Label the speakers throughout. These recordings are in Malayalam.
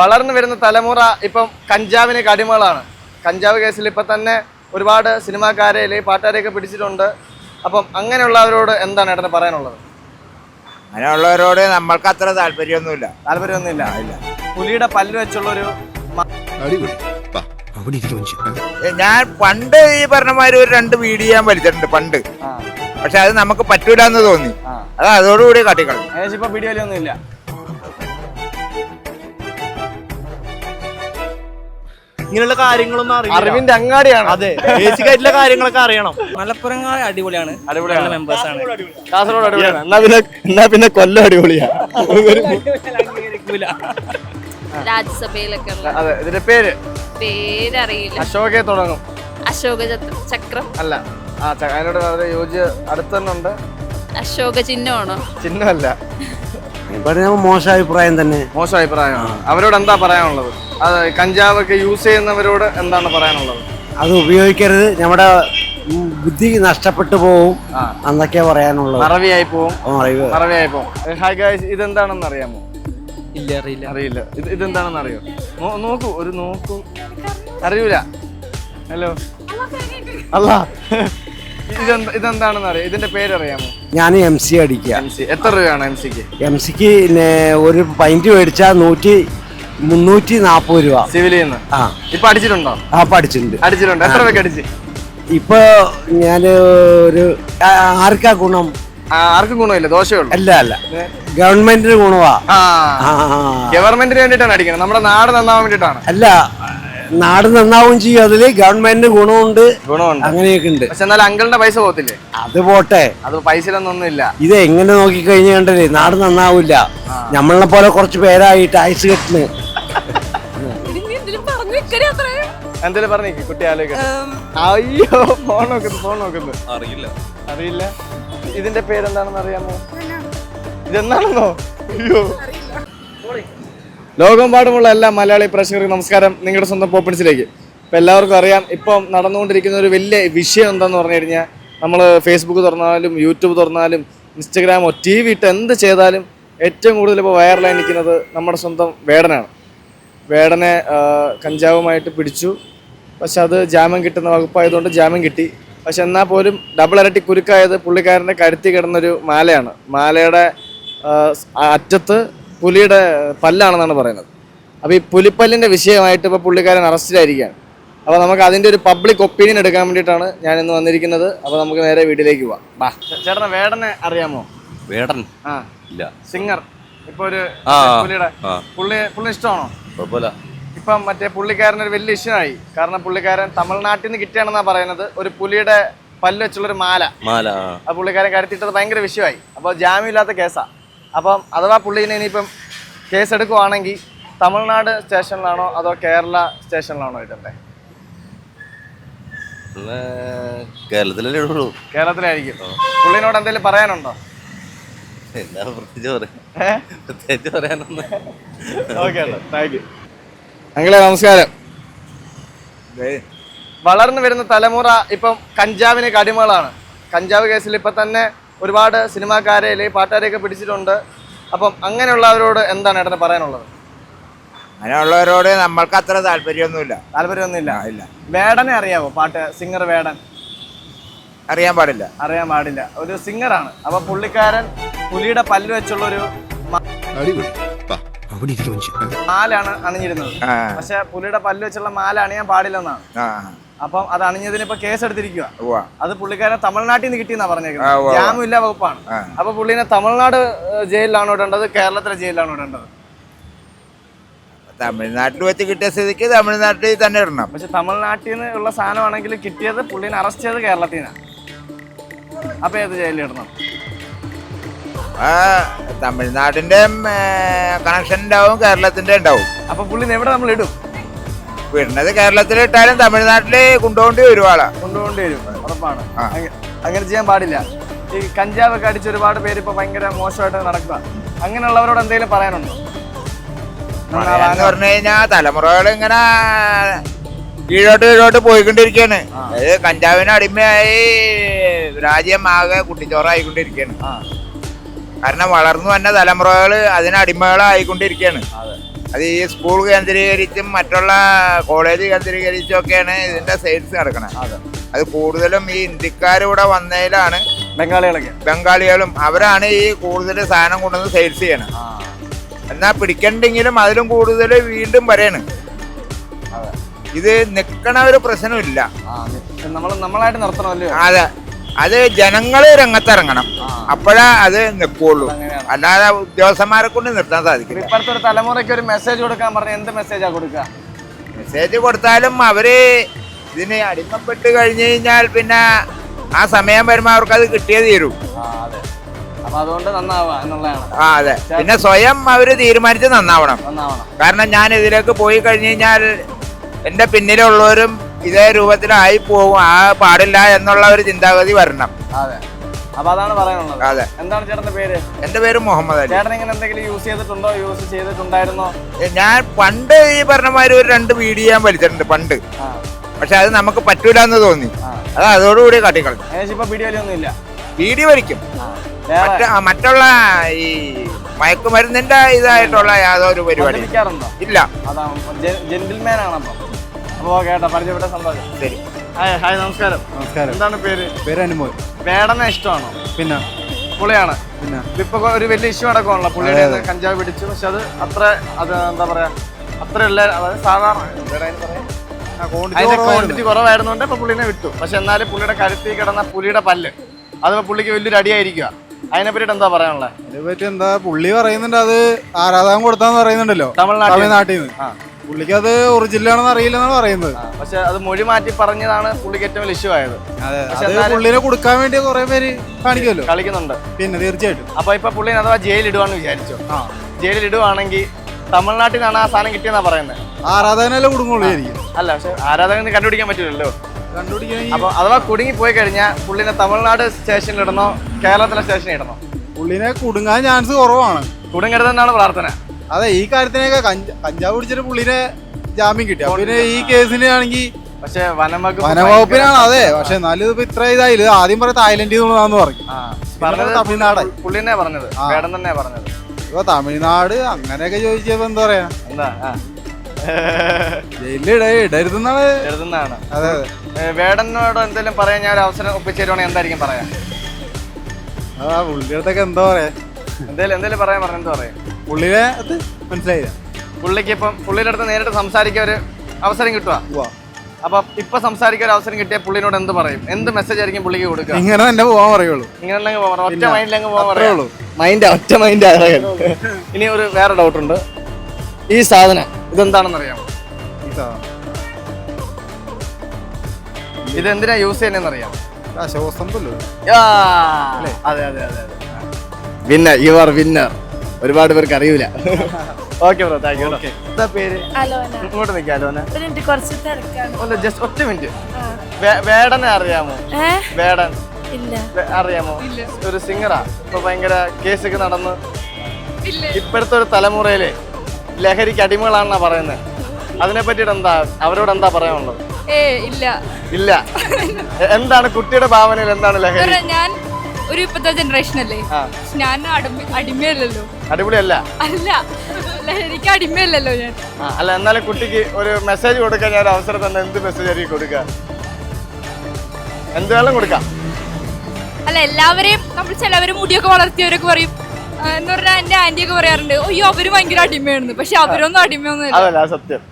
Speaker 1: വളർന്നു വരുന്ന തലമുറ ഇപ്പം കഞ്ചാവിന് കടിമകളാണ്. കഞ്ചാവ് കേസിൽ ഇപ്പം തന്നെ ഒരുപാട് സിനിമാക്കാരെ അല്ലെങ്കിൽ പാട്ടുകാരെയൊക്കെ പിടിച്ചിട്ടുണ്ട്. അപ്പം അങ്ങനെയുള്ളവരോട് എന്താണ് ഏട്ടന് പറയാനുള്ളത്?
Speaker 2: അങ്ങനെയുള്ളവരോട് നമ്മൾക്ക് അത്ര താല്പര്യമൊന്നുമില്ല.
Speaker 1: താല്പര്യമൊന്നുമില്ല. ഇല്ല. പുലിയുടെ പല്ല് വെച്ചുള്ളൊരു
Speaker 2: ഞാൻ പണ്ട് ഈ പറഞ്ഞമാര് ഒരു രണ്ട് വീഡിയോ ചെയ്യാൻ വലിച്ചിട്ടുണ്ട് പണ്ട്. പക്ഷെ അത് നമുക്ക് പറ്റൂലെന്ന് തോന്നി. അത് അതോടുകൂടി കാട്ടിക്കളഞ്ഞു.
Speaker 1: ഏകദേശം ഇപ്പൊ വീഡിയോയിലൊന്നും ഇല്ല
Speaker 3: ഇങ്ങനെയുള്ള കാര്യങ്ങളൊന്നും അറിയില്ല.
Speaker 1: അറിവിന്റെ അങ്ങാടിയാണ്.
Speaker 3: അതെ ബേസിക് ആയിട്ടുള്ള കാര്യങ്ങളൊക്കെ അറിയണം.
Speaker 4: മലപ്പുറം അടിപൊളിയാണ്.
Speaker 1: അടിപൊളിയാണ്.
Speaker 4: നല്ല മെമ്പേഴ്സ് ആണ്.
Speaker 1: കാസർഗോഡ് അടിപൊളിയാണ്. എന്നാ പിന്നെ എന്നാ പിന്നെ കൊല്ലം അടിപൊളിയാ.
Speaker 4: അംഗീകരിക്കൂല.
Speaker 5: രാജ്യസഭയിലൊക്കെ ഉള്ള
Speaker 1: അതെ ഇതിന്റെ പേര്?
Speaker 5: പേരറിയില്ല.
Speaker 1: അശോകെ തുടങ്ങും.
Speaker 5: അശോക ചക്ര- ചക്രം.
Speaker 1: അല്ല. ആ ച- അതിനോട് വളരെ അടുത്തന്നെ ഉണ്ട്.
Speaker 5: അശോക ചിഹ്നമാണോ?
Speaker 1: ചിഹ്നമല്ല.
Speaker 6: മോശം അഭിപ്രായം തന്നെ.
Speaker 1: മോശം അഭിപ്രായമാണ്. അവരോട് എന്താ പറയാനുള്ളത്? അത് കഞ്ചാവൊക്കെ യൂസ് ചെയ്യുന്നവരോട് എന്താണ് പറയാനുള്ളത്?
Speaker 6: അത് ഉപയോഗിക്കരുത്. നമ്മുടെ ബുദ്ധി നഷ്ടപ്പെട്ടു പോവും. എന്നൊക്കെ പറയാനുള്ളത്.
Speaker 1: മറവിയായി പോവും. മറവിയായി പോവും. ഹായ് ഗായ്സ് ഇതെന്താണെന്ന് അറിയാമോ?
Speaker 4: ഇല്ല അറിയില്ല.
Speaker 1: അറിയില്ല. ഇത് ഇതെന്താണെന്ന് അറിയോ? നോക്കൂ ഒരു നോക്കൂ. അറിയൂല. ഹലോ അല്ല. ഇതെന്താ ഇതെന്താണെന്ന് അറിയാം? ഇതിന്റെ പേരറിയാമോ?
Speaker 6: ഞാൻ എം സി അടിക്കുക.
Speaker 1: എം സി എത്ര രൂപയാണ് എം സിക്ക്
Speaker 6: എം സിക്ക് ഒരു പൈന്റ് മേടിച്ചാൽ നൂറ്റി മുന്നൂറ്റി നാൽപ്പത് രൂപ.
Speaker 1: സിവിലിൽ നിന്ന്
Speaker 6: ആ.
Speaker 1: ഇപ്പൊ അടിച്ചിട്ടുണ്ടോ?
Speaker 6: ആ പഠിച്ചിട്ടുണ്ട്
Speaker 1: അടിച്ചിട്ടുണ്ട്. എത്ര രൂപ അടിച്ച്?
Speaker 6: ഇപ്പൊ ഞാൻ ഒരു ആർക്കാ ഗുണം?
Speaker 1: ആർക്കും ഗുണമില്ല ദോഷമുള്ളൂ
Speaker 6: അല്ല അല്ല. ഗവൺമെന്റിന് ഗുണമാ.
Speaker 1: ഗവൺമെന്റിന് വേണ്ടിട്ടാണ് അടിക്കുന്നത്. നമ്മുടെ നാട് നന്നാവാൻ വേണ്ടിട്ടാണ്
Speaker 6: അല്ല നാട് നന്നാവും ചെയ്യും. അതിൽ ഗവൺമെന്റിന് ഗുണമുണ്ട്.
Speaker 1: ഗുണമുണ്ട്.
Speaker 6: അങ്ങനെയൊക്കെ ഉണ്ട്.
Speaker 1: പക്ഷെ എന്നാൽ അങ്കിളിന്റെ പൈസ പോകത്തില്ലേ?
Speaker 6: അത് പോട്ടെ.
Speaker 1: അത് പൈസയിലൊന്നും ഇല്ല
Speaker 6: ഇത് എങ്ങനെ നോക്കി നോക്കിക്കഴിഞ്ഞാണ്ടല്ലേ നാട് നന്നാവില്ല. നമ്മളെ പോലെ കുറച്ച് പേരായി ടാക്സ് കെട്ടിന്.
Speaker 1: എന്തേലും പറഞ്ഞു കുട്ടി ആലോചിക്കട്ടെ അയ്യോ ഫോൺ നോക്കുന്നു ഫോൺ നോക്കുന്നു.
Speaker 7: അറിയില്ല.
Speaker 1: അറിയില്ല. ഇതിന്റെ പേരെന്താണെന്ന് അറിയാമോ? ഇതെന്താണെന്നോ? അയ്യോ. ലോകമെമ്പാടുമുള്ള എല്ലാ മലയാളി പ്രേക്ഷകർക്കും നമസ്കാരം. നിങ്ങളുടെ സ്വന്തം പോപ്പിൻസിലേക്ക്. ഇപ്പം എല്ലാവർക്കും അറിയാം ഇപ്പം നടന്നുകൊണ്ടിരിക്കുന്ന ഒരു വലിയ വിഷയം എന്താന്ന് പറഞ്ഞു കഴിഞ്ഞാൽ നമ്മൾ ഫേസ്ബുക്ക് തുറന്നാലും യൂട്യൂബ് തുറന്നാലും ഇൻസ്റ്റഗ്രാമോ ടി വി ഇട്ട് എന്ത് ചെയ്താലും ഏറ്റവും കൂടുതൽ ഇപ്പോൾ വൈറലായി നിൽക്കുന്നത് നമ്മുടെ സ്വന്തം വേടനാണ്. വേടനെ കഞ്ചാവുമായിട്ട് പിടിച്ചു. പക്ഷെ അത് ജാമ്യം കിട്ടുന്ന വകുപ്പായതുകൊണ്ട് ജാമ്യം കിട്ടി. പക്ഷെ എന്നാൽ പോലും ഡബിൾ ഇരട്ടി കുരുക്കായത് പുള്ളിക്കാരന്റെ കരുത്തി കിടന്നൊരു മാലയാണ്. മാലയുടെ അറ്റത്ത് പുലിയുടെ പല്ലാണെന്നാണ് പറയുന്നത്. അപ്പോൾ ഈ പുലിപ്പല്ലിന്റെ വിഷയമായിട്ട് ഇപ്പോൾ പുള്ളിക്കാരൻ അറസ്റ്റിലായിരിക്കുകയാണ്. അപ്പോൾ നമുക്ക് അതിന്റെ ഒരു പബ്ലിക് ഒപ്പീനിയൻ എടുക്കാൻ വേണ്ടിയിട്ടാണ് ഞാൻ ഇന്ന് വന്നിരിക്കുന്നത്. അപ്പോൾ നമുക്ക് നേരെ വീട്ടിലേക്ക് പോവാം. ബാ. ചേട്ടനെ വേടനെ അറിയാമോ?
Speaker 7: വേടൻ?
Speaker 1: ആ.
Speaker 7: ഇല്ല.
Speaker 1: സിംഗർ. ഇപ്പോൾ ഒരു
Speaker 7: പുലിയുടെ.
Speaker 1: പുള്ളിയുടെ. പുള്ളി പുള്ളി ഇഷ്ടമാണോ?
Speaker 7: കുഴപ്പമില്ല.
Speaker 1: ഇപ്പം മറ്റേ പുള്ളിക്കാരൻ ഒരു വലിയ ഇഷ്യൂ ആയി കാരണം പുള്ളിക്കാരൻ തമിഴ്നാട്ടിൽ നിന്ന് കിട്ടിയാണെന്നാ പറയുന്നത്. ഒരു പുലിയുടെ പല്ല് വെച്ചുള്ളൊരു മാല.
Speaker 7: മാല ആ.
Speaker 1: ആ പുള്ളിക്കാരൻ കരുത്തിയിട്ടത് ഭയങ്കര വിഷയമായി. അപ്പോൾ ജാമ്യമില്ലാത്ത കേസാ. അപ്പം അഥവാ പുള്ളീനെ ഇനിയിപ്പം കേസ് എടുക്കുവാണെങ്കിൽ തമിഴ്നാട് സ്റ്റേഷനിലാണോ അതോ കേരള സ്റ്റേഷനിലാണോ ഇടണ്ടേ?
Speaker 7: കേരളത്തിലല്ലേ ഉള്ളൂ
Speaker 1: കേരളത്തിലായിരിക്കും. പുള്ളീനോട് എന്തെങ്കിലും പറയാനുണ്ടോ?
Speaker 7: എന്താ പ്രത്യേകിച്ച് പറയാൻ
Speaker 1: ഏഹ്
Speaker 7: പ്രത്യേകിച്ച് പറയാനൊന്നും
Speaker 1: ഓക്കെ താങ്ക് യു അങ്ങളെ നമസ്കാരം. വളർന്നു വരുന്ന തലമുറ ഇപ്പം കഞ്ചാവിന് കടിമകളാണ്. കഞ്ചാവ് കേസിൽ ഇപ്പം തന്നെ ഒരുപാട് സിനിമാക്കാരെ അല്ലെങ്കിൽ പാട്ടുകാരെയൊക്കെ പിടിച്ചിട്ടുണ്ട്. അപ്പം അങ്ങനെയുള്ളവരോട് എന്താണ് ഏട്ടന് പറയാനുള്ളത്?
Speaker 2: അങ്ങനെയുള്ളവരോട് നമ്മൾക്ക് അത്ര താല്പര്യമൊന്നുമില്ല.
Speaker 1: താല്പര്യമൊന്നുമില്ല.
Speaker 2: ഇല്ല.
Speaker 1: വേടനെ അറിയാവോ പാട്ട്? സിംഗർ വേടൻ.
Speaker 2: അറിയാൻ പാടില്ല.
Speaker 1: അറിയാൻ പാടില്ല. ഒരു സിംഗറാണ്. അപ്പൊ പുള്ളിക്കാരൻ പുലിയുടെ പല്ല്
Speaker 7: വെച്ചുള്ള ഒരു
Speaker 1: മാലാണ് അണിഞ്ഞിരുന്നത്. പക്ഷെ പുലിയുടെ പല്ല് വെച്ചുള്ള മാല അണിയാൻ പാടില്ലെന്നാണ്.
Speaker 2: ആ.
Speaker 1: അപ്പം അത് അണിഞ്ഞതിന് ഇപ്പൊ കേസ് എടുത്തിരിക്കുക അത് പുള്ളിക്കാരൻ തമിഴ്നാട്ടിൽ നിന്ന് കിട്ടിയെന്നാ പറഞ്ഞേക്കുന്നത്.
Speaker 2: ജാമ്യം
Speaker 1: ഇല്ല വകുപ്പാണ്. അപ്പൊ പുള്ളിനെ തമിഴ്നാട് ജയിലിലാണ് ഇടേണ്ടത്? കേരളത്തിലെ ജയിലിലാണോ ഇടേണ്ടത്?
Speaker 2: തമിഴ്നാട്ടിൽ വെച്ച് കിട്ടിയ സ്ഥിതിക്ക് തമിഴ്നാട്ടിൽ തന്നെ ഇടണം.
Speaker 1: പക്ഷെ തമിഴ്നാട്ടിൽ നിന്ന് ഉള്ള സാധനമാണെങ്കിൽ കിട്ടിയത് പുള്ളിനെ അറസ്റ്റ് ചെയ്ത് കേരളത്തിൽ നിന്നാണ് അപ്പൊ ഏത് ജയിലിൽ ഇടണം?
Speaker 2: തമിഴ്നാടിന്റെ കണക്ഷൻ ഉണ്ടാവും കേരളത്തിന്റെ ഉണ്ടാവും.
Speaker 1: അപ്പൊ പുള്ളിനെ എവിടെ നമ്മൾ ഇടും?
Speaker 2: വിടുന്നത് കേരളത്തിൽ ഇട്ടാലും തമിഴ്നാട്ടിൽ കൊണ്ടുപോകേണ്ടി വരും ആളാ.
Speaker 1: കൊണ്ടുപോകേണ്ടി വരും. ഉറപ്പാണ്. അങ്ങനെ ചെയ്യാൻ പാടില്ല. ഈ കഞ്ചാവൊക്കെ അടിച്ച് ഒരുപാട് പേര് ഇപ്പൊ ഭയങ്കര മോശമായിട്ട് നടക്കുക അങ്ങനെയുള്ളവരോട് എന്തെങ്കിലും പറയാനുണ്ടോ?
Speaker 2: പറയാന്ന് പറഞ്ഞു കഴിഞ്ഞാൽ തലമുറകൾ ഇങ്ങനെ കീഴോട്ട് കീഴോട്ട് പോയിക്കൊണ്ടിരിക്കുകയാണ് അത് കഞ്ചാവിന് അടിമയായി രാജ്യം ആകെ കുട്ടിച്ചോറായിക്കൊണ്ടിരിക്കുകയാണ് കാരണം വളർന്നു വന്ന തലമുറകൾ അതിന് അടിമകളായിക്കൊണ്ടിരിക്കുകയാണ് അത് ഈ സ്കൂൾ കേന്ദ്രീകരിച്ചും മറ്റുള്ള കോളേജ് കേന്ദ്രീകരിച്ചും ഒക്കെയാണ് ഇതിന്റെ സെയിൽസ് നടക്കുന്നത് അത്. കൂടുതലും ഈ ഇന്ത്യക്കാരിവിടെ വന്നതിലാണ്
Speaker 1: ബംഗാളികളൊക്കെ.
Speaker 2: ബംഗാളികളും അവരാണ് ഈ കൂടുതൽ സാധനം കൊണ്ടുവന്ന് സെയിൽസ് ചെയ്യണം എന്നാ പിടിക്കണ്ടെങ്കിലും അതിലും കൂടുതൽ വീണ്ടും വരെയാണ് ഇത് നിൽക്കണ ഒരു പ്രശ്നമില്ല.
Speaker 1: നമ്മൾ നമ്മളായിട്ട് നിർത്തണമല്ലോ
Speaker 2: അതെ. അത് ജനങ്ങൾ രംഗത്തിറങ്ങണം. അപ്പോഴാ അത് നിൽക്കുള്ളൂ അല്ലാതെ ഉദ്യോഗസ്ഥന്മാരെ കൊണ്ട് നിർത്താൻ സാധിക്കില്ല.
Speaker 1: ഇപ്പോഴത്തെ ഒരു തലമുറയ്ക്ക് ഒരു മെസ്സേജ് കൊടുക്കാൻ പറഞ്ഞ എന്ത് മെസ്സേജാ കൊടുക്കുക
Speaker 2: മെസ്സേജ് കൊടുത്താലും അവർ ഇതിന് അടിമപ്പെട്ട് കഴിഞ്ഞു കഴിഞ്ഞാൽ പിന്നെ ആ സമയം വരുമ്പോൾ അവർക്ക് അത് കിട്ടിയേ തീരൂ.
Speaker 1: അതുകൊണ്ട്
Speaker 2: ആ അതെ. പിന്നെ സ്വയം അവർ തീരുമാനിച്ച് നന്നാവണം. കാരണം ഞാൻ ഇതിലേക്ക് പോയി കഴിഞ്ഞു കഴിഞ്ഞാൽ എന്റെ പിന്നിലുള്ളവരും ഇതേ രൂപത്തിലായി പോകും ആ പാടില്ല എന്നുള്ള ഒരു ചിന്താഗതി വരണം.
Speaker 1: അതെ. അപ്പൊ അതാണ് പറയാനുള്ളത്.
Speaker 2: അതെ.
Speaker 1: എന്താണ് ചേട്ടന്റെ പേര്?
Speaker 2: എന്റെ പേര് മുഹമ്മദ് അലി.
Speaker 1: ചേട്ടൻ ഇങ്ങനെ എന്തെങ്കിലും യൂസ് ചെയ്തിട്ടുണ്ടോ? യൂസ് ചെയ്തിട്ടുണ്ടായിരുന്നോ?
Speaker 2: ഞാൻ പണ്ട് ഈ പറഞ്ഞമാര് ഒരു രണ്ട് വീഡിയോ ഞാൻ വലിച്ചിട്ടുണ്ട് പണ്ട്. പക്ഷെ അത് നമുക്ക് പറ്റൂല എന്ന് തോന്നി. അത് അതോടുകൂടി കാട്ടിക്കളഞ്ഞു.
Speaker 1: ഇപ്പൊ വീഡിയോയിലൊന്നും ഇല്ല
Speaker 2: വീഡിയോ വലിക്കും. മറ്റ മറ്റുള്ള ഈ മയക്കുമരുന്നിന്റെ ഇതായിട്ടുള്ള യാതൊരു പരിപാടി ഇല്ല.
Speaker 1: അതാണ് ജെന്റിൽമാൻ ആണ് അപ്പം അപ്പൊ കേട്ടോ പരിചയപ്പെട്ട സന്തോഷം
Speaker 2: ശരി.
Speaker 1: ഹായ് ഹായ് നമസ്കാരം.
Speaker 8: നമസ്കാരം.
Speaker 1: എന്താണ് പേര്?
Speaker 8: പേര് അനുമോൾ.
Speaker 1: വേടനെ ഇഷ്ടമാണോ?
Speaker 8: പിന്നെ?
Speaker 1: പുള്ളിയാണ്
Speaker 8: പിന്നെ?
Speaker 1: ഇപ്പൊ ഒരു വലിയ ഇഷ്യൂ നടക്കുവാണല്ലോ. പുള്ളിയുടെ കഞ്ചാവ് പിടിച്ചു. പക്ഷെ അത് അത്ര അത് എന്താ പറയാ അത്ര ഉള്ള അതായത് സാധാരണ? അതിന്റെ ക്വാണ്ടിറ്റി കുറവായിരുന്നുകൊണ്ട് ഇപ്പൊ പുള്ളിനെ വിട്ടു. പക്ഷെ എന്നാലും പുള്ളിയുടെ കരുത്തി കിടന്ന പുലിയുടെ പല്ല്. അത് പുള്ളിക്ക് വലിയൊരു അടിയായിരിക്കുക അതിനെ പറ്റി എന്താ പറയാനുള്ളത്
Speaker 8: അതിനെ പറ്റി എന്താ പുള്ളി പറയുന്നുണ്ട് അത് ആരാധകം കൊടുത്താന്ന് പറയുന്നുണ്ടല്ലോ.
Speaker 1: തമിഴ്നാട്ടിൽ
Speaker 8: നാട്ടിൽ നിന്ന്.
Speaker 1: ആ.
Speaker 8: പുള്ളിക്ക് അത് ഒറിജിനൽ ആണെന്ന് അറിയില്ലെന്നാണ് പറയുന്നത്.
Speaker 1: പക്ഷെ അത് മൊഴി മാറ്റി പറഞ്ഞതാണ് പുള്ളിക്ക് ഏറ്റവും വലിയ ഇഷ്യൂ ആയത്.
Speaker 8: പുള്ളിനെ കൊടുക്കാൻ വേണ്ടി കുറെ പേര് കാണിക്കുമല്ലോ.
Speaker 1: കളിക്കുന്നുണ്ട്.
Speaker 8: പിന്നെ തീർച്ചയായിട്ടും.
Speaker 1: അപ്പൊ ഇപ്പൊ പുള്ളിനെ അഥവാ ജയിലിൽ ഇടുവാന്ന് വിചാരിച്ചു.
Speaker 8: ആ.
Speaker 1: ജയിലിൽ ഇടുവാണെങ്കിൽ തമിഴ്നാട്ടിൽ നിന്നാണ് ആ സാധനം കിട്ടിയെന്നാ പറയുന്നത്
Speaker 8: ആരാധകനല്ലേ കുടുങ്ങുള്ളൂ
Speaker 1: അല്ല പക്ഷെ ആരാധകന് കണ്ടുപിടിക്കാൻ പറ്റില്ലല്ലോ.
Speaker 8: കണ്ടുപിടിക്കണമെങ്കിൽ
Speaker 1: അപ്പൊ അഥവാ കുടുങ്ങി പോയി കഴിഞ്ഞാൽ പുള്ളിനെ തമിഴ്നാട് സ്റ്റേഷനിൽ ഇടണോ കേരളത്തിലെ സ്റ്റേഷനിൽ ഇടണോ?
Speaker 8: പുള്ളിനെ കുടുങ്ങാൻ ചാൻസ് കുറവാണ്.
Speaker 1: കുടുങ്ങരുതെന്നാണ് പ്രാർത്ഥന.
Speaker 8: അതെ ഈ കാര്യത്തിനൊക്കെ കഞ്ച- കഞ്ചാവ് പിടിച്ചിട്ട് പുള്ളിനെ ജാമ്യം കിട്ടി. പിന്നെ ഈ കേസിന് ആണെങ്കിൽ
Speaker 1: പക്ഷെ വനംവകുപ്പ്
Speaker 8: വനവകുപ്പിനാണ് അതെ. പക്ഷെ എന്നാലും ഇതിപ്പോ ഇത്ര ഇതായില്ല? ഇത് ആദ്യം പറയാം തായ്ലൻഡിൽ നിന്നാന്ന് പറഞ്ഞു.
Speaker 1: പറഞ്ഞത്
Speaker 8: തമിഴ്നാട്
Speaker 1: പുള്ളിനെ പറഞ്ഞത്. മേഡം തന്നെ പറഞ്ഞത്.
Speaker 8: ഇപ്പൊ തമിഴ്നാട് അങ്ങനെയൊക്കെ ചോദിച്ചപ്പോ എന്താ പറയാ? ജയിലിൽ ഇടരുതെന്നാണ്. അതെ
Speaker 1: വേടനോട് എന്തെങ്കിലും പറയാൻ ഞാൻ ഒരു അവസരം ഒപ്പിച്ചേരുവാണെങ്കിൽ എന്തായിരിക്കും പറയാ?
Speaker 8: ആ പുള്ളിയുടെ അടുത്തൊക്കെ എന്താ പറയാ?
Speaker 1: എന്തേലും എന്തേലും പറയാൻ പറഞ്ഞ എന്താ പറയാ?
Speaker 8: പുള്ളിനെ അത് മനസ്സിലായില്ല.
Speaker 1: പുള്ളിക്ക് ഇപ്പം പുള്ളിയുടെ അടുത്ത് നേരിട്ട് സംസാരിക്കാൻ ഒരു അവസരം കിട്ടുക. അപ്പൊ ഇപ്പൊ സംസാരിക്കാൻ ഒരു അവസരം കിട്ടിയ പുള്ളിനോട് എന്ത് പറയും? എന്ത് മെസ്സേജ് ആയിരിക്കും പുള്ളിക്ക് കൊടുക്കുക?
Speaker 8: ഇങ്ങനെ തന്നെ പോവാൻ പറയുള്ളൂ.
Speaker 1: ഇങ്ങനെ ഒറ്റ
Speaker 8: പിന്നെ,
Speaker 1: മൈൻഡിൽ പോകാൻ
Speaker 8: ഉള്ളൂ.
Speaker 1: മൈൻഡ് ഒറ്റ മൈൻഡ് ഇനി ഒരു വേറെ ഡൗട്ട് ഉണ്ട്. ഈ സാധനം ഇതെന്താണെന്ന് അറിയാമോ
Speaker 8: ഈ സാധനം.
Speaker 1: ഇത് എന്തിനാ യൂസ് ചെയ്യുന്നതെന്ന് അറിയാമോ
Speaker 8: ശ്വാസന്തല്ലോ
Speaker 1: അതെ അതെ അതെ അതെ. വിന്നർ യു ആർ വിന്നർ ഒരുപാട് പേർക്ക് അറിയൂല. ഓക്കെ ബ്രോ താങ്ക് യു എന്താ പേര്?
Speaker 5: അലോന.
Speaker 1: ഇങ്ങോട്ട് നിൽക്കാം അലോന.
Speaker 5: ഒരു മിനിറ്റ് കുറച്ച് തിരക്കാണ്.
Speaker 1: ഒന്ന് ജസ്റ്റ് ഒറ്റ മിനിറ്റ്. വേടനെ അറിയാമോ? വേടൻ. അറിയാമോ? ഒരു സിംഗറാ ഇപ്പൊ ഭയങ്കര കേസൊക്കെ നടന്ന് ഇപ്പോഴത്തെ ഒരു തലമുറയിൽ ലഹരിക്ക് അടിമകളാണെന്നാ പറയുന്നത് അതിനെ പറ്റിയിട്ട് എന്താ? അവരോട് എന്താ പറയാനുള്ളത്?
Speaker 9: ഏ ഇല്ല.
Speaker 1: ഇല്ല. എന്താണ് കുട്ടിയുടെ ഭാവനയിൽ എന്താണ് ലഹരി?
Speaker 9: ഞാൻ ഒരു ഇപ്പത്തെ ജനറേഷൻ അല്ലേ? ഞാൻ അടിമ അടിമയല്ലല്ലോ.
Speaker 1: അടിപൊളിയല്ല.
Speaker 9: അല്ല. എനിക്ക് അടിമയല്ലല്ലോ ഞാൻ.
Speaker 1: അല്ല എന്നാലും കുട്ടിക്ക് ഒരു മെസ്സേജ് കൊടുക്കാൻ ഞാൻ അവസരം തന്നെ എന്ത് മെസ്സേജ് ആയിരിക്കും കൊടുക്കുക എന്ത് വേണം കൊടുക്കാം.
Speaker 9: അല്ല എല്ലാവരെയും നമ്മൾ ചിലവര് മുടിയൊക്കെ വളർത്തിയവരൊക്കെ പറയും. എന്ന് പറഞ്ഞാൽ എന്റെ ആന്റി ഒക്കെ പറയാറുണ്ട് അയ്യോ അവർ ഭയങ്കര അടിമയാണ് പക്ഷെ അവരൊന്നും അടിമയൊന്നും അല്ല
Speaker 1: അതല്ല സത്യം.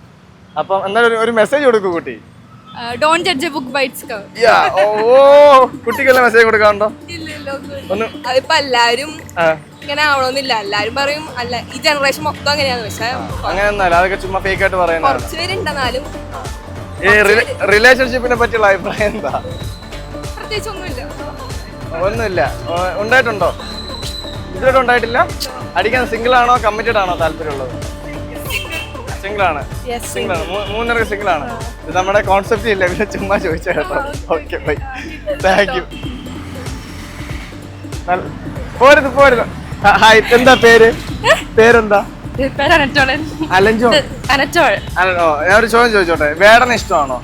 Speaker 1: അപ്പം എന്നാലും ഒരു മെസ്സേജ് കൊടുക്കൂ കുട്ടി.
Speaker 9: Don't judge a book by its
Speaker 1: yeah, ഓ കുട്ടിക്കെല്ലാം മെസ്സേജ് കൊടുക്കാറുണ്ടോ? ഒന്ന്.
Speaker 10: അതിപ്പോ
Speaker 1: എല്ലാവരും
Speaker 10: ഇങ്ങനെ ആവണമെന്നില്ല എല്ലാരും പറയും അല്ല ഈ ജനറേഷൻ മൊത്തം അങ്ങനെയാണ്. പക്ഷെ
Speaker 1: അങ്ങനെയൊന്നല്ല അതൊക്കെ ചുമ്മാ ഫേക്ക് ആയിട്ട് പറയുന്നതാണ്.
Speaker 10: കുറച്ച് പേരുണ്ടെന്നാലും
Speaker 1: ഈ റിലേഷൻഷിപ്പിനെ പറ്റിയുള്ള അഭിപ്രായം എന്താ?
Speaker 9: പ്രത്യേകിച്ച് ഒന്നുമില്ല.
Speaker 1: ഒന്നുമില്ല. ഉണ്ടായിട്ടുണ്ടോ? ഇതുവരെ ഉണ്ടായിട്ടില്ല? അടിക്കാൻ സിംഗിൾ ആണോ കമ്മിറ്റഡ് ആണോ താല്പര്യമുള്ളത് സിംഗിൾ ആണ് സിംഗിൾ ആണ് മൂന്നര സിംഗിൾ ആണ് ഇത് നമ്മുടെ കോൺസെപ്റ്റ് ഇല്ല പിന്നെ ചുമ്മാ ചോദിച്ചു കേട്ടോ. ഓക്കെ ബൈ താങ്ക് യു പോരുത് പോരുത്. ഹായ് എന്താ പേര്? പേരെന്താ? ഒരു ചോദ്യം ചോദിച്ചോട്ടെ. വേടനെ ഇഷ്ടമാണോ?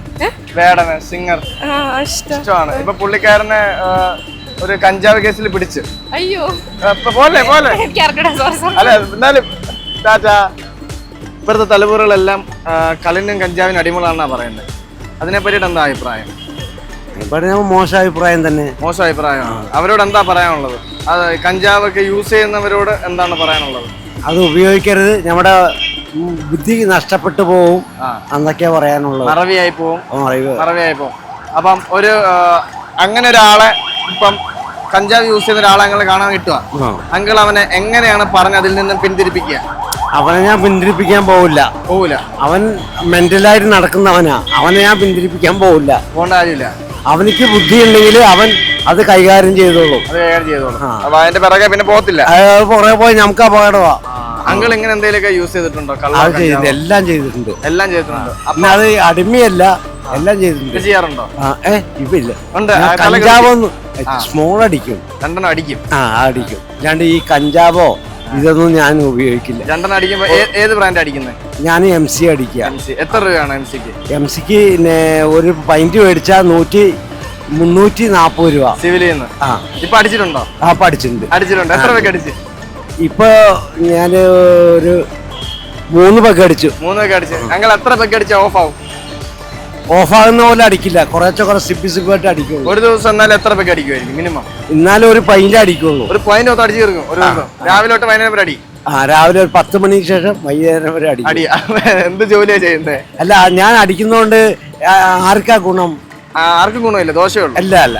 Speaker 1: വേടനെ സിംഗർ
Speaker 9: ഇഷ്ടം.
Speaker 1: ഇഷ്ടമാണ്. ഇപ്പൊ പുള്ളിക്കാരനെ ഒരു കഞ്ചാവ് കേസിൽ പിടിച്ച്.
Speaker 9: അയ്യോ.
Speaker 1: പോലെ പോലെ. അല്ല എന്നാലും ടാറ്റാ. ഇപ്പോഴത്തെ തലമുറകളെല്ലാം കളിനും കഞ്ചാവിനും അടിമകളാണെന്നാണ് പറയുന്നത്. അതിനെ പറ്റിട്ട് എന്താ അഭിപ്രായം?
Speaker 6: മോശം അഭിപ്രായം തന്നെ.
Speaker 1: മോശം അഭിപ്രായമാണ്. അവരോട് എന്താ പറയാനുള്ളത്? അത് കഞ്ചാവൊക്കെ യൂസ് ചെയ്യുന്നവരോട് എന്താണ് പറയാനുള്ളത്?
Speaker 6: അത് ഉപയോഗിക്കരുത്. നമ്മുടെ ബുദ്ധി നഷ്ടപ്പെട്ടു പോവും. എന്നൊക്കെയാ പറയാനുള്ളത്.
Speaker 1: മറവിയായി പോവും. മറവിയായി പോവും. അപ്പം ഒരു അങ്ങനെ ഒരാളെ ഇപ്പം കഞ്ചാവ് യൂസ് ചെയ്യുന്ന ഒരാളെ അങ്ങൾ കാണാൻ കിട്ടുക. അങ്കിൾ അവനെ എങ്ങനെയാണ് പറഞ്ഞ് അതിൽ നിന്നും പിന്തിരിപ്പിക്കുക?
Speaker 6: അവനെ ഞാൻ പിന്തിരിപ്പിക്കാൻ പോവില്ല.
Speaker 1: പോവില്ല.
Speaker 6: അവൻ മെന്റലായിട്ട് നടക്കുന്നവനാ. അവനെ ഞാൻ പിന്തിരിപ്പിക്കാൻ പോവില്ല.
Speaker 1: പോകേണ്ട കാര്യമില്ല.
Speaker 6: അവനിക്ക് ബുദ്ധി ഉണ്ടെങ്കിൽ അവൻ അത് കൈകാര്യം ചെയ്തോളൂ.
Speaker 1: അത് കൈകാര്യം ചെയ്തോളൂ. അപ്പൊ അതിന്റെ പിറകെ പിന്നെ പോകത്തില്ല.
Speaker 6: അയാൾ പുറകെ പോയി നമുക്ക് അപകടമാ.
Speaker 1: അങ്കിൾ ഇങ്ങനെ എന്തെങ്കിലുമൊക്കെ യൂസ് ചെയ്തിട്ടുണ്ടോ?
Speaker 6: അത് ചെയ്തിട്ടുണ്ട് എല്ലാം ചെയ്തിട്ടുണ്ട്.
Speaker 1: എല്ലാം ചെയ്തിട്ടുണ്ട്.
Speaker 6: പിന്നെ അത് അടിമയല്ല എല്ലാം ചെയ്തിട്ടുണ്ട്.
Speaker 1: ചെയ്യാറുണ്ടോ?
Speaker 6: ഏ ഇപ്പില്ല
Speaker 1: ഉണ്ട്.
Speaker 6: കഞ്ചാവൊന്നും സ്മോൾ അടിക്കും.
Speaker 1: രണ്ടെണ്ണം അടിക്കും.
Speaker 6: ആ അടിക്കും. അല്ലാണ്ട് ഈ കഞ്ചാവോ ഇതൊന്നും ഞാൻ ഉപയോഗിക്കില്ല.
Speaker 1: രണ്ടെണ്ണം അടിക്കുമ്പോ ഏ- ഏത് ബ്രാൻഡ് അടിക്കുന്നത്
Speaker 6: ഞാൻ എം സി അടിക്കുക.
Speaker 1: എം സി എത്ര രൂപയാണ് എം സിക്ക്
Speaker 6: എം സിക്ക് ഒരു പൈന്റ് മേടിച്ചാൽ നൂറ്റി മുന്നൂറ്റി നാൽപ്പത് രൂപ.
Speaker 1: സിവിലിൽ നിന്ന്
Speaker 6: ആ.
Speaker 1: ഇപ്പൊ അടിച്ചിട്ടുണ്ടോ?
Speaker 6: ആ പഠിച്ചിട്ടുണ്ട്
Speaker 1: അടിച്ചിട്ടുണ്ട്. എത്ര പേക്ക് അടിച്ച്?
Speaker 6: ഇപ്പൊ ഞാൻ ഒരു മൂന്ന് പക്ക അടിച്ചു.
Speaker 1: മൂന്ന് പേക്ക് അടിച്ചു. ഞങ്ങൾ എത്ര പേക്ക് അടിച്ച? ഓഫ് ആവും.
Speaker 6: ഓഫാകുന്ന പോലെ അടിക്കില്ല. കുറേശ്ശെ കുറെ സിപ്പി സിപ്പായിട്ട് അടിക്കുള്ളൂ.
Speaker 1: ഒരു ദിവസം എന്നാലും എത്ര പേക്ക് അടിക്കുമായിരിക്കും മിനിമം
Speaker 6: എന്നാലും ഒരു പൈന്റ് അടിക്കുള്ളൂ.
Speaker 1: ഒരു പൈൻ ഒത്ത് അടിച്ചു തീർക്കും. ഒരു ദിവസം. രാവിലെ തൊട്ട് വൈകുന്നേരം വരെ അടി.
Speaker 6: ആ രാവിലെ ഒരു പത്ത് മണിക്ക് ശേഷം വൈകുന്നേരം വരെ അടിക്കും.
Speaker 1: അടി. എന്ത് ജോലിയാ ചെയ്യുന്നത്
Speaker 6: അല്ല ഞാൻ അടിക്കുന്നതുകൊണ്ട് ആ- ആർക്കാ ഗുണം?
Speaker 1: ആർക്കും ഗുണമില്ല. ദോഷമുള്ളൂ
Speaker 6: അല്ല അല്ല.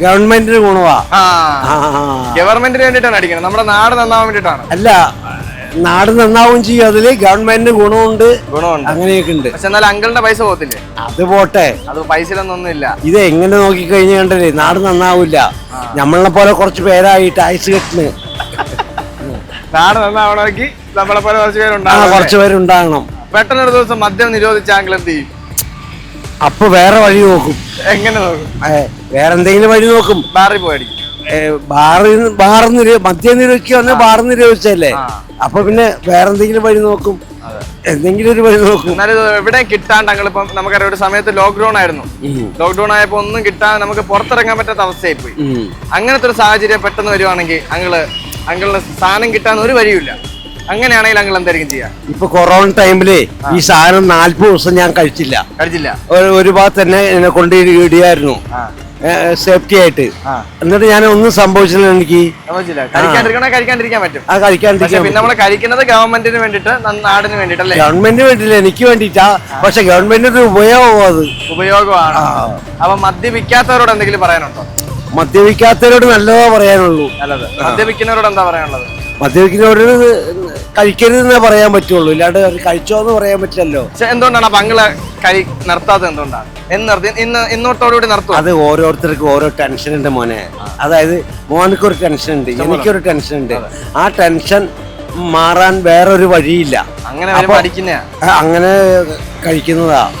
Speaker 6: ഗവൺമെന്റിന് ഗുണമാ
Speaker 1: ആ. ഗവൺമെന്റിന് വേണ്ടിയിട്ടാണ് അടിക്കുന്നത്. നമ്മുടെ നാട് നന്നാവാൻ വേണ്ടിയിട്ടാണ്.
Speaker 6: അല്ല നാട് നന്നാവും ചെയ്യും. അതിൽ ഗവൺമെന്റിന് ഗുണമുണ്ട്.
Speaker 1: ഗുണമുണ്ട്.
Speaker 6: അങ്ങനെയൊക്കെ ഉണ്ട്.
Speaker 1: പക്ഷെ എന്നാൽ അങ്കിളിന്റെ പൈസ പോകത്തില്ലേ?
Speaker 6: അത് പോട്ടെ.
Speaker 1: അത് പൈസയിലൊന്നും ഇല്ല
Speaker 6: ഇത് എങ്ങനെ നോക്കി കഴിഞ്ഞു കണ്ടല്ലേ? നാട് നന്നാവില്ല. നമ്മളെ പോലെ കുറച്ച് പേരായി ടാക്സ് കെട്ടിന്.
Speaker 1: നാട് നന്നാവണമെങ്കിൽ നമ്മളെ പോലെ കുറച്ച് പേരുണ്ടാകണം
Speaker 6: കുറച്ച് പേരുണ്ടാകണം.
Speaker 1: പെട്ടെന്ന് ഒരു ദിവസം മദ്യം നിരോധിച്ച അങ്കിൾ എന്ത് ചെയ്യും?
Speaker 6: അപ്പൊ വേറെ വഴി നോക്കും.
Speaker 1: എങ്ങനെ നോക്കും?
Speaker 6: വേറെ എന്തെങ്കിലും വഴി നോക്കും.
Speaker 1: ബാറിൽ പോയി
Speaker 6: ബാറിൽ ബാറിൽ മദ്യം നിരോധിക്കുക ബാറിൽ നിരോധിച്ചല്ലേ. അപ്പൊ പിന്നെ വേറെന്തെങ്കിലും വഴി നോക്കും? എന്തെങ്കിലും ഒരു വഴി നോക്കും?
Speaker 1: എന്നാലും എവിടെ കിട്ടാണ്ട് ഞങ്ങളിപ്പം നമുക്കറിയാം ഒരു സമയത്ത് ലോക്ക്ഡൌൺ ആയിരുന്നു. ലോക്ക്ഡൌൺ ആയപ്പോ ഒന്നും കിട്ടാൻ നമുക്ക് പുറത്തിറങ്ങാൻ പറ്റാത്ത അവസ്ഥയായി പോയി. അങ്ങനത്തെ ഒരു സാഹചര്യം പെട്ടെന്ന് വരുവാണെങ്കിൽ അങ്ങൾ അങ്കിളിന് സാധനം കിട്ടാൻ ഒരു വഴിയില്ല അങ്ങനെയാണെങ്കിൽ അങ്കിൾ എന്തായിരിക്കും ചെയ്യാം?
Speaker 6: ഇപ്പൊ കൊറോണ ടൈമിൽ ഈ സാധനം നാല്പത് ദിവസം ഞാൻ കഴിച്ചില്ല.
Speaker 1: കഴിച്ചില്ല.
Speaker 6: ഒരു ഭാഗത്ത് തന്നെ എന്നെ കൊണ്ട് ഇടിയായിരുന്നു. സേഫ്റ്റി ആയിട്ട്. എന്നിട്ട് ഞാൻ ഒന്നും സംഭവിച്ചില്ല എനിക്ക്.
Speaker 1: ഗവൺമെന്റിന് വേണ്ടിട്ട് നാടിന് വേണ്ടിട്ടല്ലേ
Speaker 6: ഗവൺമെന്റിന് വേണ്ടിയില്ല എനിക്ക് വേണ്ടിട്ടാ പക്ഷെ ഗവൺമെന്റിന് ഒരു ഉപയോഗം അത്.
Speaker 1: ഉപയോഗമാണ്. അപ്പൊ മദ്യപിക്കാത്തവരോട് എന്തെങ്കിലും പറയാനുണ്ടോ?
Speaker 6: മദ്യപിക്കാത്തവരോട് നല്ലതാ പറയാനുള്ളൂ.
Speaker 1: നല്ലത്. മദ്യപിക്കുന്നവരോട് എന്താ പറയാനുള്ളത്?
Speaker 6: മദ്യപിക്കുന്നവരോട് കഴിക്കരുതെന്നേ പറയാൻ പറ്റുള്ളൂ. ഇല്ലാണ്ട് അവർ കഴിച്ചോ എന്ന് പറയാൻ പറ്റില്ലല്ലോ.
Speaker 1: എന്തുകൊണ്ടാണ് പങ്കളെ കഴി നിർത്താത്തത് എന്തുകൊണ്ടാണ്? എന്ന് നിർത്തി ഇന്ന് ഇന്നോട്ടോടുകൂടി നിർത്തും
Speaker 6: അത് ഓരോരുത്തർക്കും ഓരോ ടെൻഷൻ ഉണ്ട് മോനെ. അതായത് മോനക്ക് ഒരു ടെൻഷൻ ഉണ്ട് എനിക്കൊരു ടെൻഷൻ ഉണ്ട് ആ ടെൻഷൻ മാറാൻ വേറൊരു വഴിയില്ല.
Speaker 1: അങ്ങനെ വരുമ്പോ അടിക്കുന്നയാ?
Speaker 6: അങ്ങനെ കഴിക്കുന്നതാ.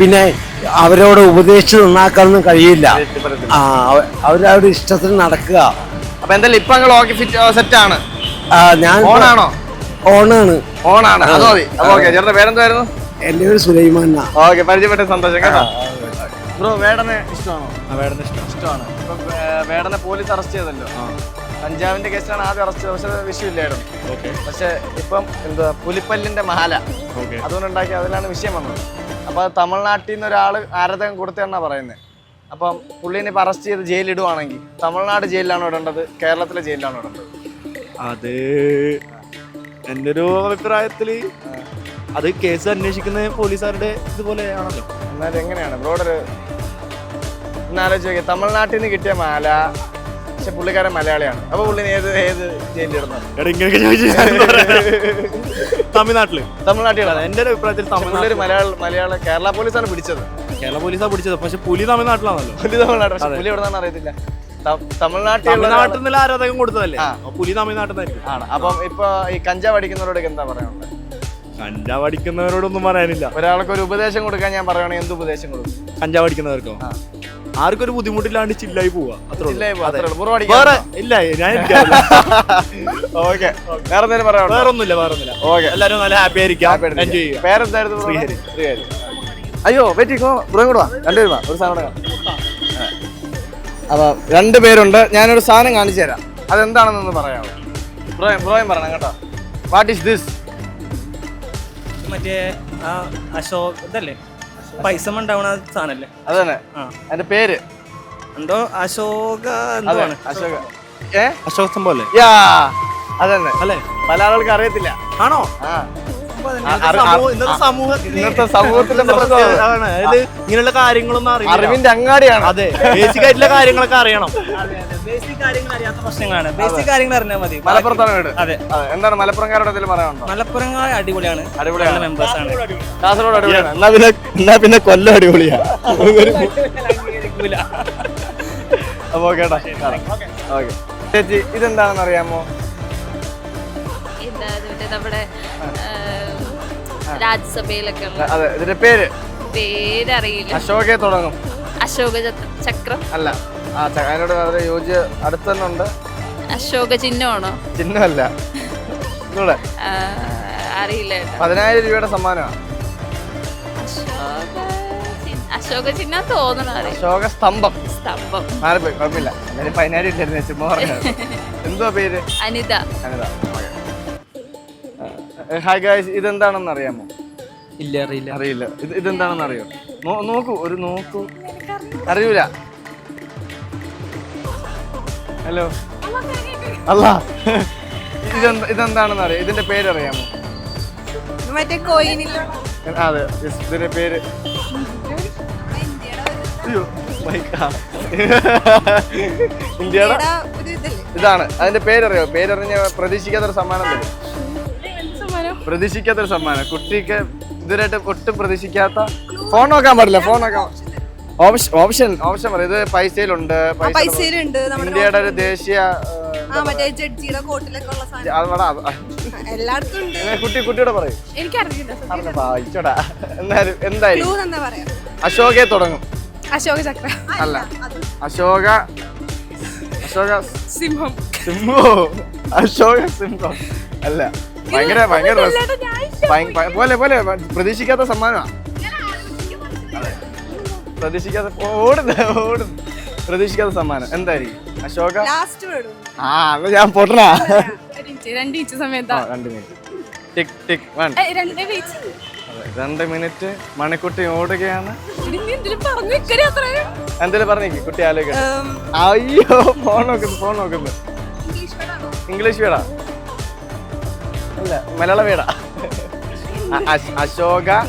Speaker 6: പിന്നെ അവരോട് ഉപദേശിച്ച് നന്നാക്കാനൊന്നും കഴിയില്ല. ആ അവ- അവരവരുടെ ഇഷ്ടത്തിന് നടക്കുക.
Speaker 1: അപ്പൊ എന്തായാലും ഇപ്പൊ അങ്കിൾ ഓക്കെ ഫിറ്റ് സെറ്റ് ആണ്.
Speaker 6: ഞാൻ
Speaker 1: ഓണാണോ?
Speaker 6: ഓണാണ്.
Speaker 1: ഓണാണ്. അത് മതി. അപ്പൊ ഓക്കെ ചേട്ടന്റെ പേരെന്തായിരുന്നു
Speaker 6: എന്റെ പേര് സുലൈമാൻ
Speaker 1: ഓക്കെ പരിചയപ്പെട്ട സന്തോഷം കേട്ടോ. ബ്രോ വേടനെ ഇഷ്ടമാണോ? വേടനെ ഇഷ്ടം. ഇഷ്ടമാണ്. ഇപ്പൊ വേടനെ പോലീസ് അറസ്റ്റ് ചെയ്തല്ലോ. കഞ്ചാവിന്റെ കേസിലാണ് ആദ്യം അറസ്റ്റ് ചെയ്തത്. പക്ഷെ വിഷയമില്ലായിരുന്നു. പക്ഷെ ഇപ്പം എന്താ പുലിപ്പല്ലിന്റെ മാല. അതുകൊണ്ടുണ്ടാക്കി അതിലാണ് വിഷയം വന്നത്. അപ്പൊ തമിഴ്നാട്ടിൽ നിന്ന് ഒരാൾ ആരാധകം കൊടുത്തതെന്നാ പറയുന്നത് അപ്പം പുള്ളിനെ ഇപ്പം അറസ്റ്റ് ചെയ്ത് ജയിലിടുവാണെങ്കിൽ തമിഴ്നാട് ജയിലിലാണ് ഇടേണ്ടത്? കേരളത്തിലെ ജയിലിലാണ് ഇടേണ്ടത്?
Speaker 3: അത് എന്റെ ഒരു അഭിപ്രായത്തിൽ അത് കേസ് അന്വേഷിക്കുന്ന പോലീസുകാരുടെ ഇതുപോലെ ആണല്ലോ
Speaker 1: എന്നാലും എങ്ങനെയാണ്? ബ്രോഡർ എന്നാലോചിച്ച് നോക്കിയ. തമിഴ്നാട്ടിൽ നിന്ന് കിട്ടിയ മാല പക്ഷെ പുള്ളിക്കാരൻ മലയാളിയാണ്. അപ്പൊ പുള്ളിനെ ഏത് ഏത് ജയിലിലിടുന്നത്?
Speaker 3: തമിഴ്നാട്ടിൽ. തമിഴ്നാട്ടിൽ.
Speaker 1: തമിഴ്നാട്ടിലാണ്
Speaker 3: എന്റെ ഒരു അഭിപ്രായത്തിൽ തമിഴ്നാട്ടിൽ
Speaker 1: മലയാള മലയാള കേരള പോലീസാണ് പിടിച്ചത്.
Speaker 3: കേരള പോലീസാ പിടിച്ചത്. പക്ഷെ പുലി തമിഴ്നാട്ടിലാണല്ലോ.
Speaker 1: പുലി തമിഴ്നാട്. പക്ഷെ പുലി എവിടെന്നാണ് അറിയത്തില്ല. ത-
Speaker 3: തമിഴ്നാട്ടിൽ നിന്ന് ആരാധകം കൊടുത്തതല്ലേ?
Speaker 1: ആ.
Speaker 3: അപ്പൊ പുലി തമിഴ്നാട്ടിൽ നിന്നായിരിക്കും
Speaker 1: ആണ്. അപ്പം ഇപ്പൊ ഈ കഞ്ചാവ് അടിക്കുന്നവരോടൊക്കെ എന്താ പറയാനുള്ളത്?
Speaker 3: കഞ്ചാവ് അടിക്കുന്നവരോടൊന്നും പറയാനില്ല.
Speaker 1: ഒരാൾക്ക് ഒരു ഉപദേശം കൊടുക്കാൻ ഞാൻ പറയുകയാണെങ്കിൽ എന്ത് ഉപദേശം കൊടുക്കും?
Speaker 3: കഞ്ചാവ് അടിക്കുന്നവർക്കോ? ആർക്കും ഒരു ബുദ്ധിമുട്ടില്ലാണ്ട് ചില്ലായി പോവാ. അത്രേ ഉള്ളൂ.
Speaker 1: ഇല്ലേ,
Speaker 3: അതെ.
Speaker 1: അത്രേ ഉള്ളൂ. ബ്രോ
Speaker 3: വേറെ
Speaker 1: അടിക്കാറുണ്ടോ?
Speaker 3: ഇല്ല ഞാൻ ഇരിക്കാറില്ല.
Speaker 1: ഓക്കെ. വേറെ എന്തെങ്കിലും പറയാനുണ്ടോ?
Speaker 3: വേറെ ഒന്നുമില്ല വേറെ
Speaker 1: ഓക്കെ.
Speaker 3: എല്ലാരും നല്ല ഹാപ്പി ആയിരിക്കാം. എൻജോയ് ചെയ്യുക.
Speaker 1: പേരെന്തായിരുന്നു ബ്രോ?
Speaker 3: ശ്രീഹരി.
Speaker 1: ശ്രീഹരി. അയ്യോ വെറ്റിക്കോ ഇവിടെ കൂടെ രണ്ടു വാ ഒരു സാധനം അപ്പൊ രണ്ടു പേരുണ്ട് ഞാനൊരു സാധനം കാണിച്ചു തരാം. അതെന്താണെന്നൊന്ന് പറയാമോ ബ്രോ ബ്രോയും പറയണം കേട്ടോ. വാട്ട് ഈസ് ദിസ്
Speaker 4: മറ്റേ ആ അശോക് ഇതല്ലേ? പൈസ ഉണ്ടാവണ സാധനല്ലേ? അതന്നെ.
Speaker 1: അതിന്റെ പേര്?
Speaker 4: എന്തോ അശോക എന്താണ്
Speaker 1: അശോക. ഏ?
Speaker 3: അശോക സംഭവല്ലേ
Speaker 1: യാ. അതന്നെ.
Speaker 3: അല്ലേ?
Speaker 1: പല ആളുകൾക്ക് അറിയത്തില്ല.
Speaker 3: ആണോ?
Speaker 1: ആ.
Speaker 3: ഇന്നത്തെ ഇന്നത്തെ സമൂഹത്തിന്
Speaker 1: ഇന്നത്തെ സമൂഹത്തിന്റെ
Speaker 3: പ്രശ്നമാണ് അതായത് ഇങ്ങനെയുള്ള കാര്യങ്ങളൊന്നും അറിയില്ല.
Speaker 1: അറിവിന്റെ അങ്ങാടിയാണ്.
Speaker 3: അതെ. ബേസിക് ആയിട്ടുള്ള കാര്യങ്ങളൊക്കെ അറിയണം.
Speaker 4: ബേസിക് കാര്യങ്ങൾ അറിയാത്ത പ്രശ്നങ്ങളാണ്. ബേസിക് കാര്യങ്ങൾ അറിഞ്ഞാൽ മതി.
Speaker 1: മലപ്പുറത്താണ് വീട്.
Speaker 4: അതെ.
Speaker 1: എന്താണ് മലപ്പുറംകാരോട് എന്തെങ്കിലും പറയാനുണ്ടോ?
Speaker 4: മലപ്പുറങ്ങാട് അടിപൊളിയാണ്.
Speaker 1: അടിപൊളിയാണ്.
Speaker 4: മെമ്പേഴ്സ് ആണ്.
Speaker 1: കാസർഗോഡ് അടിപൊളിയാണ്. എന്നാ പിന്നെ എന്നാ പിന്നെ കൊല്ലം
Speaker 4: അടിപൊളിയാണ്.
Speaker 1: അപ്പൊ കേട്ടാ ഓക്കെ. ചേച്ചി ഇതെന്താണെന്ന് അറിയാമോ
Speaker 5: നമ്മുടെ രാജ്യസഭയിലൊക്കെ ഉള്ള
Speaker 1: അതെ ഇതിന്റെ പേര്?
Speaker 5: പേരറിയില്ല.
Speaker 1: അശോകെ തുടങ്ങും.
Speaker 5: അശോക ചക്രം.
Speaker 1: അല്ല ആ അതിനോട് വളരെ യോജ്യ അടുത്ത് ഉണ്ട്.
Speaker 5: അശോക ചിഹ്നമാണോ?
Speaker 1: ചിഹ്നമല്ല. ഇതൂടെ
Speaker 5: അറിയില്ല
Speaker 1: പതിനായിരം രൂപയുടെ സമ്മാനമാണ്.
Speaker 5: അശോക ചിഹ്ന- തോന്നണ
Speaker 1: അശോക സ്തംഭം.
Speaker 5: സ്തംഭം.
Speaker 1: മാറിപ്പോയി കുഴപ്പമില്ല. പതിനായിരം ഇല്ലായിരുന്നു ചുമ്മാ പറഞ്ഞത്. എന്തുവാ പേര്?
Speaker 5: അനിത.
Speaker 1: അനിത. ഹായ് ഗായ്സ് ഇതെന്താണെന്ന് അറിയാമോ?
Speaker 4: ഇല്ല അറിയില്ല.
Speaker 1: അറിയില്ല. ഇത് ഇതെന്താണെന്ന് അറിയോ? നോക്കൂ ഒരു നോക്കൂ. അറിയൂല. ഹലോ അല്ല. ഇതെന്താ ഇതെന്താണെന്ന് അറിയാം? ഇതിന്റെ പേര് അറിയാമോ
Speaker 10: മറ്റേ
Speaker 1: അതെ ഇതിന്റെ പേര്. അയ്യോ my God. ഇന്ത്യയുടെ?
Speaker 10: ഒരു ഇതല്ലേ?
Speaker 1: ഇതാണ്. അതിന്റെ പേരറിയോ? പേരറിഞ്ഞ പ്രതീക്ഷിക്കാത്തൊരു സമ്മാനം തരും. പ്രതീക്ഷിക്കാത്തൊരു സമ്മാനം. കുട്ടിക്ക് ഇതുവരായിട്ട് ഒട്ടും പ്രതീക്ഷിക്കാത്ത ഫോൺ നോക്കാൻ പാടില്ല ഫോൺ നോക്കാൻ ഓപ്ഷൻ ഓപ്ഷൻ ഓപ്ഷൻ പറയും. ഇത് പൈസയിലുണ്ട്
Speaker 10: പൈസയിലുണ്ട്. നമ്മുടെ
Speaker 1: ഇന്ത്യയുടെ ഒരു ദേശീയ കുട്ടി കുട്ടിയോട് പറയും.
Speaker 10: എനിക്കറിയില്ല
Speaker 1: എന്നാലും എന്തായാലും അശോകെ തുടങ്ങും.
Speaker 10: അശോക ചക്ര.
Speaker 1: അല്ല അശോക അശോക
Speaker 10: സിംഹം.
Speaker 1: സിംഹോ അശോക സിംഹം. അല്ല. ഭയങ്കര ഭയങ്കര പോലെ. പോലെ പ്രതീക്ഷിക്കാത്ത സമ്മാനമാണ് പ്രതീക്ഷിക്കാത്ത ഓടുന്നു ഓടുന്നു. പ്രതീക്ഷിക്കാത്ത സമ്മാനം. എന്തായിരിക്കും അശോക? ആ അത് ഞാൻ പൊട്ടണ.
Speaker 10: രണ്ട്
Speaker 1: മിനിറ്റ് ടിക് ടിക് വൺ.
Speaker 10: രണ്ട്
Speaker 1: രണ്ട് മിനിറ്റ് മണിക്കുട്ടി ഓടുകയാണ്. എന്തേലും പറഞ്ഞേക്ക് കുട്ടി ആലോചിക്കണം അയ്യോ ഫോൺ നോക്കുന്നു ഫോൺ നോക്കുന്നു.
Speaker 10: ഇംഗ്ലീഷ്
Speaker 1: വീടാ അല്ല മലയാള വീടാ. അശോക.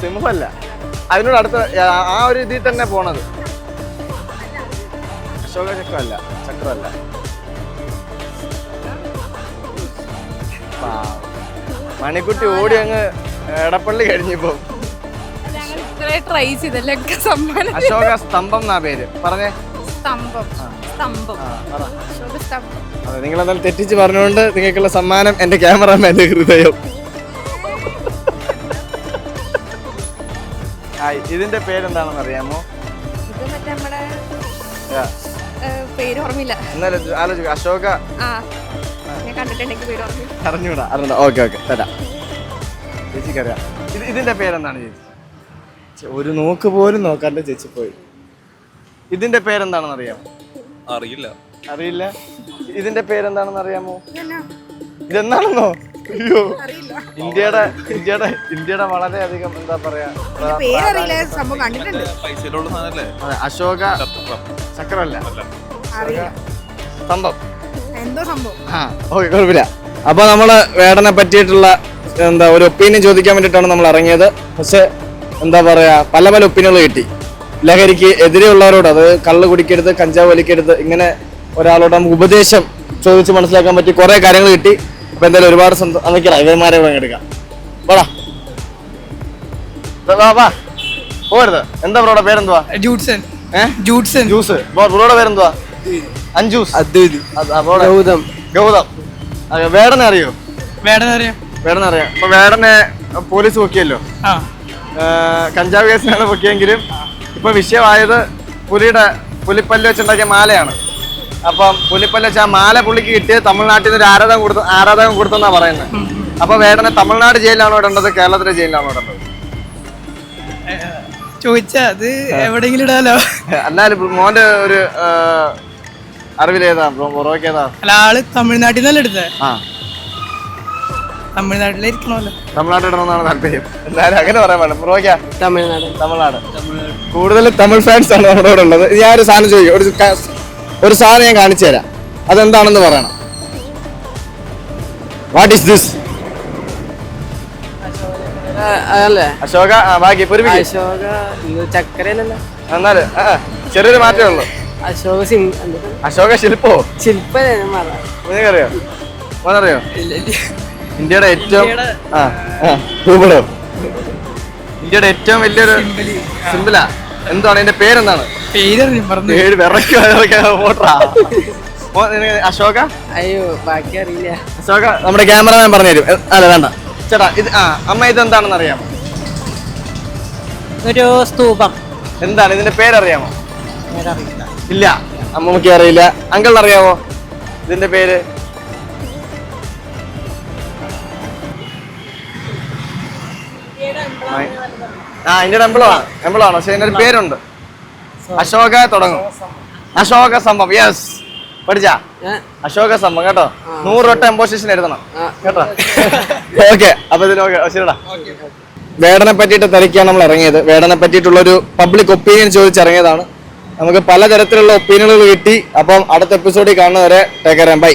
Speaker 1: സിംഹമല്ല. അതിനോട് അടുത്ത ആ- ഒരു ഇതിൽ തന്നെ പോണത്. അശോക ചക്രമല്ല ചക്രമല്ല. മണിക്കുട്ടി ഓടി അങ്ങ് എടപ്പള്ളി കഴിഞ്ഞിപ്പോ.
Speaker 10: ട്രൈ ചെയ്തല്ലേ?
Speaker 1: അശോക സ്തംഭം എന്നാ പേര്? പറഞ്ഞേ.
Speaker 10: സ്തംഭം. സ്തംഭം.
Speaker 1: ആ, പറ.
Speaker 10: സ്തംഭം.
Speaker 1: അതെ നിങ്ങൾ എന്നാൽ തെറ്റിച്ച് പറഞ്ഞുകൊണ്ട് നിങ്ങൾക്കുള്ള സമ്മാനം എന്റെ ക്യാമറമാന്റെ ഹൃദയം. ഇതിന്റെ പേരെന്താണെന്ന് അറിയാമോ?
Speaker 10: ഇത് മറ്റേ നമ്മുടെ പേര് ഓർമ്മയില്ല
Speaker 1: എന്നാലും അശോക.
Speaker 10: ആ. ഞാൻ കണ്ടിട്ടുണ്ടെങ്കിൽ പേര് ഓർമ്മയില്ല
Speaker 1: അറിഞ്ഞൂടാ. അറിഞ്ഞൂടാ. Okay okay. തരാം. ചേച്ചിക്കറിയാം ഇത് ഇതിന്റെ പേരെന്താണ് ചേച്ചി? ഒരു നോക്ക് പോലും നോക്കാണ്ട് ചേച്ചി പോയി. ഇതിന്റെ പേരെന്താണെന്ന് അറിയാമോ?
Speaker 7: അറിയില്ല.
Speaker 1: അറിയില്ല. ഇതിന്റെ പേരെന്താണെന്ന് അറിയാമോ? ഇതെന്താണെന്നോ അയ്യോ. ഇന്ത്യയുടെ ഇന്ത്യയുടെ ഇന്ത്യയുടെ വളരെയധികം എന്താ പറയാ അശോക ചക്രമല്ല.
Speaker 10: എന്തോ സംഭവം?
Speaker 1: ആ ഓക്കെ കുഴപ്പമില്ല. അപ്പൊ നമ്മൾ വേടനെ പറ്റിയിട്ടുള്ള എന്താ ഒരു ഒപ്പീനിയൻ ചോദിക്കാൻ വേണ്ടിയിട്ടാണ് നമ്മൾ ഇറങ്ങിയത്. പക്ഷെ എന്താ പറയാ പല പല ഒപ്പീനിയനുകൾ കിട്ടി. ലഹരിക്ക് എതിരെയുള്ളവരോട് അത് കള്ള് കുടിക്കരുത് കഞ്ചാവ് വലിക്കരുത് ഇങ്ങനെ ഒരാളോട് നമുക്ക് ഉപദേശം ചോദിച്ച് മനസ്സിലാക്കാൻ പറ്റി കുറെ കാര്യങ്ങൾ കിട്ടി. അപ്പൊ എന്തായാലും ഒരുപാട് സന്തോഷം അതൊക്കെയാ ഇവന്മാരെ പങ്കെടുക്കാം വാടാ. വാ വാ പോരുത്. എന്താ ബ്രോടെ പേരെന്തുവാ?
Speaker 4: ജൂഡ്സൺ ജൂഡ്സൺ
Speaker 1: ജ്യൂസ്. ബ്രോടെ പേരെന്തുവാ? അഞ്ജൂസ്.
Speaker 4: അദ്വൈത്.
Speaker 1: ഗൗതം. ഗൗതം. വേടനെ അറിയോ?
Speaker 4: വേടനെ അറിയാം.
Speaker 1: വേടനെ അറിയാം. അപ്പൊ വേടനെ പോലീസ് പൊക്കിയല്ലോ? കഞ്ചാവ് കേസിനാണ് പൊക്കിയെങ്കിലും ഇപ്പൊ വിഷയമായത് പുലിയുടെ പുലിപ്പല്ല് വെച്ചുണ്ടാക്കിയ മാലയാണ്. അപ്പം പുലിപ്പല്ല് വെച്ച് ആ മാല പുള്ളിക്ക് കിട്ടിയത് തമിഴ്നാട്ടിൽ നിന്ന് ഒരു ആരാധകം കൊടുത്ത ആരാധകം കൊടുത്തെന്നാ പറയുന്നത്. അപ്പൊ വേടനെ തമിഴ്നാട് ജയിലിലാണോ ഇടേണ്ടത് കേരളത്തിലെ ജയിലിലാണോ ഇടേണ്ടത്?
Speaker 4: ചോദിച്ചാ അത് എവിടെയെങ്കിലും ഇടാലോ?
Speaker 1: എന്നാലും മോന്റെ ഒരു അറിവിലേതാ? ബ്രോ ബൊറോയ്ക്ക് ഏതാ?
Speaker 4: അല്ല ആൾ തമിഴ്നാട്ടിൽ നിന്നല്ലേ എടുത്തത്
Speaker 10: തമിഴ്നാട്ടിലിരിക്കണമല്ലോ.
Speaker 1: തമിഴ്നാട്ടിടണമെന്നാണ് താല്പര്യം. എന്തായാലും അങ്ങനെ പറയാൻ പാടില്ല. ബ്രോയ്ക്കാ
Speaker 10: തമിഴ്നാട്.
Speaker 1: തമിഴ്നാട്. കൂടുതൽ തമിഴ് ഫാൻസ് ആണ് നമ്മുടെ ഇവിടെ ഉള്ളത്. ഞാൻ ഒരു സാധനം ചോദിക്കും. ഒരു ഒരു സാധനം ഞാൻ കാണിച്ചു തരാം. അതെന്താണെന്ന് പറയണം. വാട്ട് ഈസ് ദിസ്
Speaker 10: അതല്ലേ?
Speaker 1: അശോക ബാക്കി
Speaker 10: അശോക ചക്കരയിലല്ലോ
Speaker 1: എന്നാൽ ചെറിയൊരു മാറ്റമേ ഉള്ളൂ.
Speaker 10: അശോക
Speaker 1: അശോക ശില്പോ?
Speaker 10: ശില്പ
Speaker 1: അറിയോ മോനറിയോ? ഇന്ത്യയുടെ ഏറ്റവും ആ ഭൂപടോ. ഇന്ത്യയുടെ ഏറ്റവും വലിയൊരു സിമ്പിളാ. എന്താണ്? എന്റെ പേരെന്താണ്? പേര് അശോക?
Speaker 10: അയ്യോ ബാക്കി അറിയില്ല.
Speaker 1: അശോക നമ്മുടെ ക്യാമറമാൻ പറഞ്ഞു തരും അല്ല വേണ്ട. ചേട്ടാ ഇത് ആ അമ്മ ഇത് എന്താണെന്ന് അറിയാമോ
Speaker 10: ഒരു സ്തൂപം.
Speaker 1: എന്താണ്? ഇതിന്റെ പേരറിയാമോ? ഇല്ല. അമ്മമ്മക്ക് അറിയില്ല. അങ്കിൾ അറിയാമോ ഇതിന്റെ പേര്? ആ ഇതിന്റെ ടെമ്പിളാണ്. ടെമ്പിളാണ്. പക്ഷെ ഇതിന്റെ ഒരു പേരുണ്ട്. അശോക തുടങ്ങും. അശോക സംഭവം. യെസ് പഠിച്ചാ? അശോക സംഭവം കേട്ടോ? നൂറ് വട്ടം എംബോസിഷൻ എഴുതണം. കേട്ടോ? ഓക്കെ അപ്പൊ ഇതിന് ഓക്കെ ശരിടാ വേടനെ പറ്റിയിട്ട് തിരക്കിയാണ് നമ്മൾ ഇറങ്ങിയത്. വേടനെ പറ്റിയിട്ടുള്ള ഒരു പബ്ലിക് ഒപ്പീനിയൻ ചോദിച്ചിറങ്ങിയതാണ്. നമുക്ക് പലതരത്തിലുള്ള ഒപ്പീനിയനുകൾ കിട്ടി. അപ്പം അടുത്ത എപ്പിസോഡിൽ കാണുന്നവരെ ടേക്കറാൻ ബൈ